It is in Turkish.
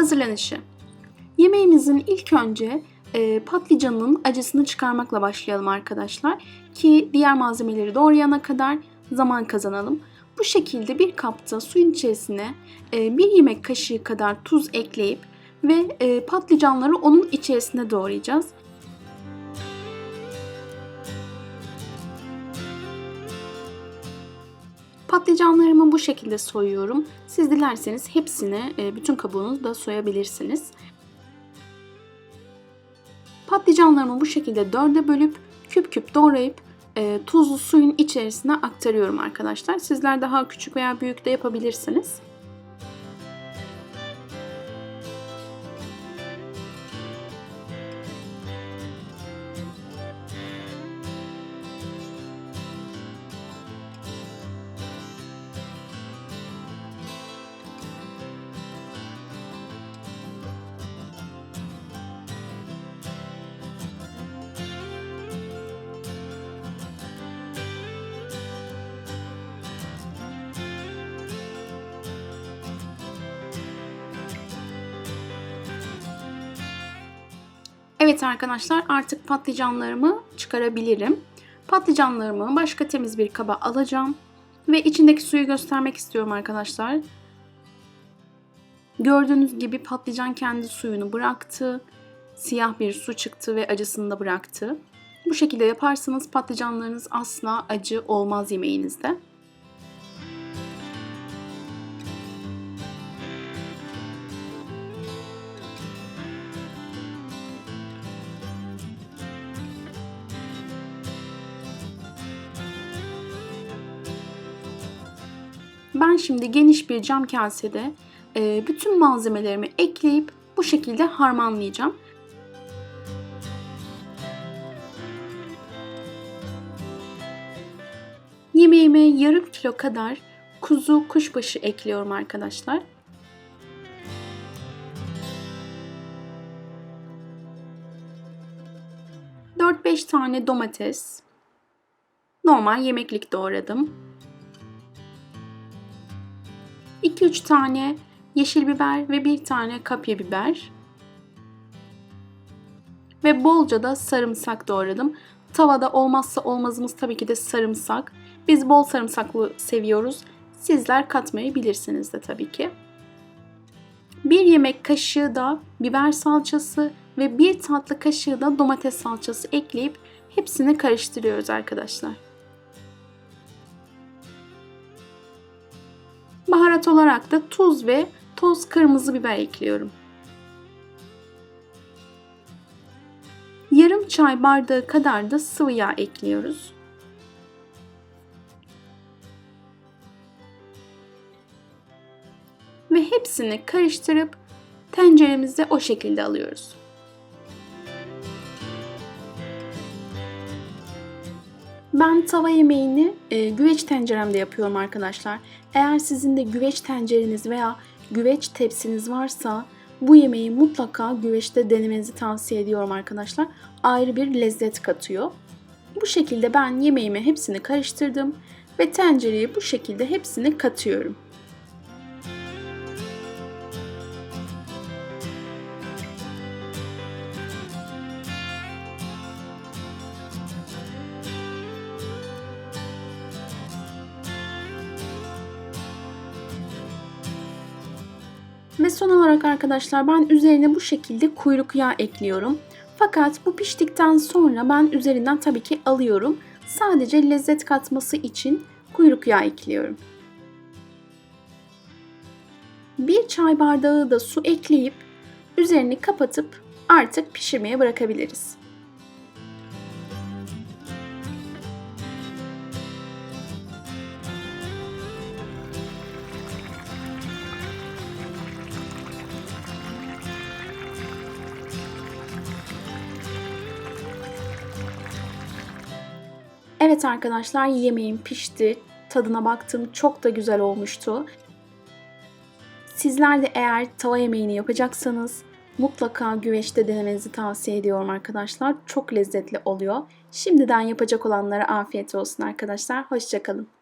Hazırlanışı. Yemeğimizin ilk önce e, patlıcanın acısını çıkarmakla başlayalım arkadaşlar. Ki diğer malzemeleri doğrayana kadar zaman kazanalım. Bu şekilde bir kapta suyun içerisine e, bir yemek kaşığı kadar tuz ekleyip ve e, patlıcanları onun içerisine doğrayacağız. Patlıcanlarımı bu şekilde soyuyorum. Siz dilerseniz hepsini, e, bütün kabuğunu da soyabilirsiniz. Patlıcanlarımı bu şekilde dörde bölüp küp küp doğrayıp e, tuzlu suyun içerisine aktarıyorum arkadaşlar. Sizler daha küçük veya büyük de yapabilirsiniz. Evet arkadaşlar artık patlıcanlarımı çıkarabilirim. Patlıcanlarımı başka temiz bir kaba alacağım. Ve içindeki suyu göstermek istiyorum arkadaşlar. Gördüğünüz gibi patlıcan kendi suyunu bıraktı. Siyah bir su çıktı ve acısını da bıraktı. Bu şekilde yaparsanız patlıcanlarınız asla acı olmaz yemeğinizde. Ben şimdi geniş bir cam kasede e, bütün malzemelerimi ekleyip bu şekilde harmanlayacağım. Yemeğime yarım kilo kadar kuzu kuşbaşı ekliyorum arkadaşlar. Dört beş tane domates. Normal yemeklik doğradım. 2-3 tane yeşil biber ve bir tane kapya biber. Ve bolca da sarımsak doğradım. Tavada olmazsa olmazımız tabii ki de sarımsak. Biz bol sarımsaklı seviyoruz. Sizler katmayı bilirsiniz de tabii ki. Bir yemek kaşığı da biber salçası ve bir tatlı kaşığı da domates salçası ekleyip hepsini karıştırıyoruz arkadaşlar. Baharat olarak da tuz ve toz kırmızı biber ekliyorum. Yarım çay bardağı kadar da sıvı yağ ekliyoruz. Ve hepsini karıştırıp tenceremize o şekilde alıyoruz. Ben tava yemeğini e, güveç tenceremde yapıyorum arkadaşlar. Eğer sizin de güveç tencereniz veya güveç tepsiniz varsa bu yemeği mutlaka güveçte denemenizi tavsiye ediyorum arkadaşlar. Ayrı bir lezzet katıyor. Bu şekilde ben yemeğimi hepsini karıştırdım ve tencereye bu şekilde hepsini katıyorum. Ve son olarak arkadaşlar ben üzerine bu şekilde kuyruk yağı ekliyorum. Fakat bu piştikten sonra ben üzerinden tabii ki alıyorum. Sadece lezzet katması için kuyruk yağı ekliyorum. Bir çay bardağı da su ekleyip üzerini kapatıp artık pişirmeye bırakabiliriz. Evet arkadaşlar yemeğim pişti. Tadına baktım. Çok da güzel olmuştu. Sizler de eğer tava yemeğini yapacaksanız mutlaka güveçte denemenizi tavsiye ediyorum arkadaşlar. Çok lezzetli oluyor. Şimdiden yapacak olanlara afiyet olsun arkadaşlar. Hoşçakalın.